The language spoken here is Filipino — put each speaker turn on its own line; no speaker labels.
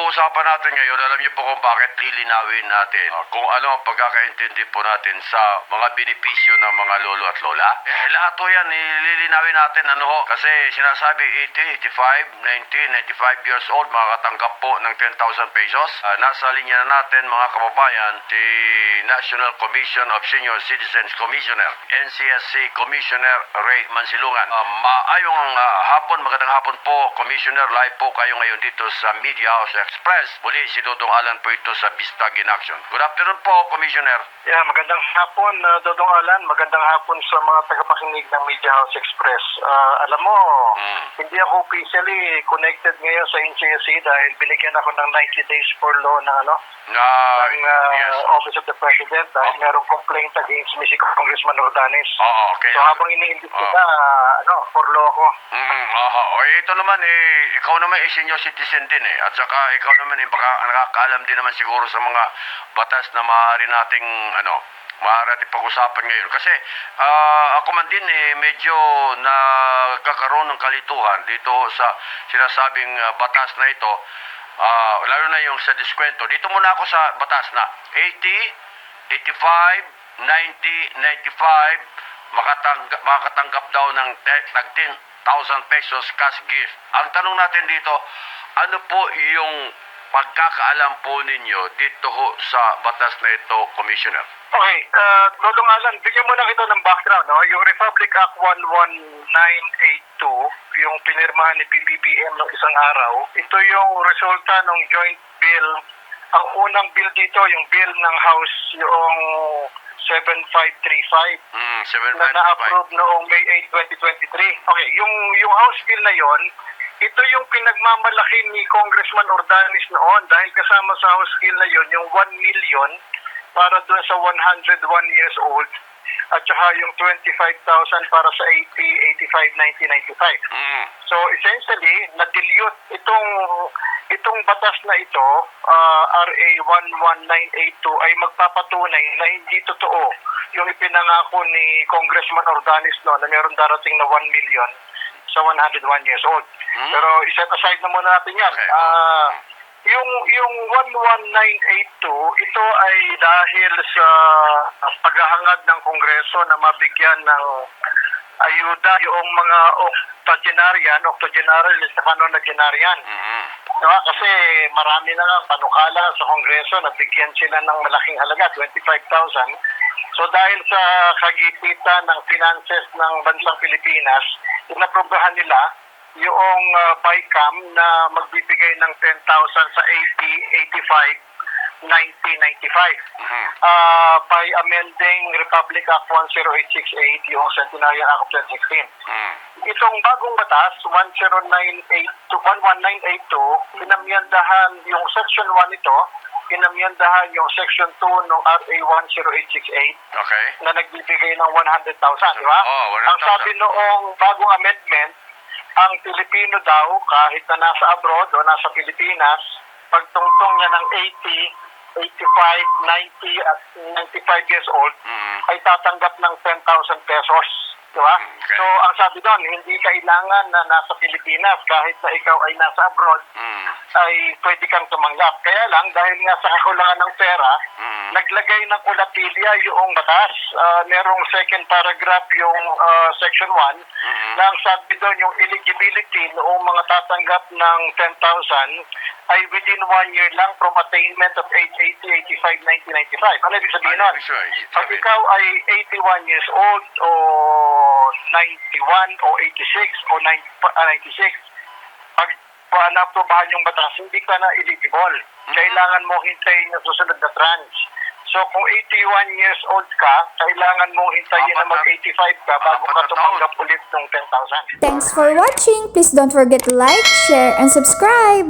Pag-uusapan natin ngayon. Alam niyo po kung bakit lilinawin natin uh, kung ano ang pagkakaintindi po natin sa mga benepisyo ng mga lolo at lola. Eh, lahat po yan, nililinawin natin ano ho. Kasi sinasabi 80, 85, 90, 95 years old, makakatanggap po ng 10,000 pesos. Ah, nasa linya na natin mga kababayan, si National Commission of Senior Citizens Commissioner, NCSC Commissioner Ray Mansilungan. Ah, maayong ah, hapon, magandang hapon po, Commissioner. Live po kayo ngayon dito sa Media House Express. Muli si Dodong Alan po ito sa Bistag in Action. Good afternoon po, Commissioner.
Yeah, magandang hapon, uh, Dodong Alan. Magandang hapon sa mga tagapakinig ng Media House Express. Ah, alam mo,
Mm.
hindi ako officially connected ngayon sa NCSC dahil binigyan ako ng 90 days for law ng ano,
Na,
ng ah,
yes.
Office of the President dahil merong complaint against me si Congressman Ordanes.
Oo, okay.
So habang iniimbestiga, ano, for law ako.
Mm, aha. O ito naman eh, ikaw naman eh senior citizen din eh. At saka ikaw naman eh, baka nakakaalam din naman siguro sa mga batas na maaari nating ano, maaari pag-usapan ngayon. Kasi ah, ako man din eh, medyo nagkakaroon ng kalituhan dito sa sinasabing ah, batas na ito. Ah, lalo na yung sa diskwento. Dito muna ako sa batas na 80, 85, 90, 95, makatanggap, makatanggap daw ng tag 10,000 pesos cash gift. Ang tanong natin dito, ano po yung pagkakaalam po ninyo dito ho sa batas na ito, Commissioner?
Okay, uh, Dodong Alan, bigyan mo na kita ng background. No? Yung Republic Act 11982, yung pinirmahan ni PBBM ng isang araw, ito yung resulta ng joint bill. Ang unang bill dito, yung bill ng House, yung 7535
Hmm,
na
795.
na-approve noong May 8, 2023. Okay, yung yung House bill na yon, ito yung pinagmamalaki ni Congressman Ordanis noon dahil kasama sa House bill na yon yung 1 million para doon sa 101 years old at saka yung 25,000 para sa 80, 85, 90, 95.
Hmm.
So essentially, na-dilute itong itong batas na ito, ah, RA 11982 ay magpapatunay na hindi totoo yung ipinangako ni Congressman Ordanis no na meron darating na 1 million sa 101 years old.
Hmm.
Pero iset aside na muna natin yan.
Okay.
Ah, yung yung 11982 ito ay dahil sa paghahangad ng Kongreso na mabigyan ng ayuda yung mga octogenarian, octogenarian sa nonagenarian.
Hmm.
Diba? Kasi marami na nga panukala sa Kongreso na bigyan sila ng malaking halaga, 25,000. So dahil sa kagipitan ng finances ng bansang Pilipinas, inaprobahan nila yung uh, BICAM na magbibigay ng 10,000 sa 80, 85, 90, 95
Hmm.
uh, by amending Republic Act 10868, yung Centenarian Act of 2016.
Hmm.
Itong bagong batas, 10982, 11982, pinamyandahan yung Section 1 ito, pinamyandahan yung Section 2 ng RA 10868
Okay.
na nagbibigay ng 100,000, di ba?
Oo, 100,000.
Ang sabi noong bagong amendment, ang Pilipino daw, kahit na nasa abroad o nasa Pilipinas, pagtungtong niya ng 80, 85, 90 at 95 years old,
Hmm.
ay tatanggap ng 10,000 pesos. Di ba?
Okay.
So, ang sabi doon, hindi kailangan na nasa Pilipinas, kahit na ikaw ay nasa abroad,
Hmm.
Ay pwede kang tumanggap. Kaya lang, dahil nga sa kakulangan ng pera,
Hmm.
naglagay ng ulapilya yung batas. Ah, merong second paragraph yung ah, section 1
Mhm.
na ang sabi doon yung eligibility noong mga tatanggap ng 10,000 ay within one year lang from attainment of age 80, 85, 90, 95. Ano ibig sabihin nun? Pag ikaw ay 81 years old o 91 o 86 o 90, ah, 96, pag pa naprobahan yung batas, hindi ka na eligible. Kailangan mo hintayin yung susunod na tranche. So kung 81 years old ka, kailangan mong hintayin na
Apat na-
mag-85 ka bago ka tumanggap ulit ng 10,000.
Thanks for watching! Please don't forget to like, share, and subscribe!